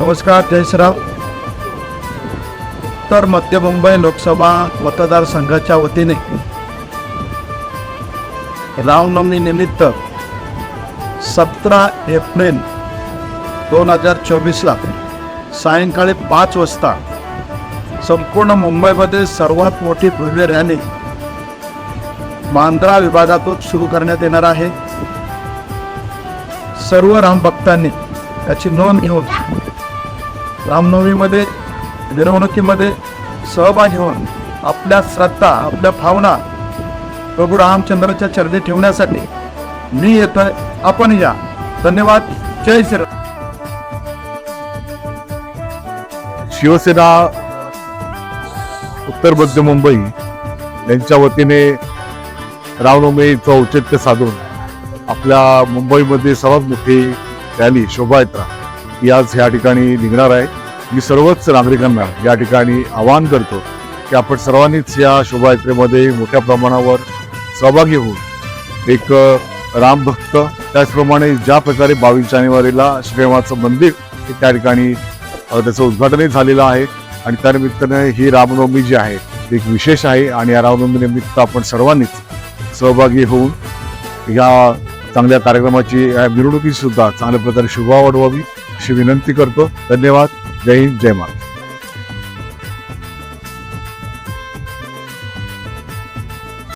नमस्कार जय श्रीराम. तर मध्य मुंबई लोकसभा मतदारसंघाच्या वतीने रामनवमीनिमित्त सतरा एप्रिल दोन हजार चोवीसला सायंकाळी पाच वाजता संपूर्ण मुंबईमध्ये सर्वात मोठी भव्य रॅली मांद्रा विभागातून सुरू करण्यात येणार आहे. सर्व रामभक्तांनी याची नोंद घेऊन रामनवमीमध्ये मिरवणुकीमध्ये सहभागी होऊन आपल्या श्रद्धा आपल्या भावना प्रभू रामचंद्राच्या चरणी ठेवण्यासाठी मी येतोय. आपण या. धन्यवाद. जय श्रीराम शिवसेना उत्तर मध्य मुंबई यांच्या वतीने रामनवमीचं औचित्य साधून आपल्या मुंबईमध्ये सर्वात मोठी रॅली शोभायात्रा. ही आज ह्या ठिकाणी निघणार आहे. मी सर्वच नागरिकांना या ठिकाणी आवाहन करतो की आपण सर्वांनीच या शोभायात्रेमध्ये मोठ्या प्रमाणावर सहभागी होऊन एक रामभक्त त्याचप्रमाणे ज्या प्रकारे बावीस जानेवारीला श्रीरामाचं मंदिर हे त्या ठिकाणी त्याचं उद्घाटनही झालेलं आहे आणि त्यानिमित्ताने ही रामनवमी जी आहे ती एक विशेष आहे आणि या रामनवमी निमित्त आपण सर्वांनीच सहभागी होऊन या चांगल्या कार्यक्रमाची या मिरवणुकीसुद्धा चांगल्या प्रकारे शोभा वाढवावी अशी विनंती करतो. धन्यवाद. जय हिंद. जय महाराज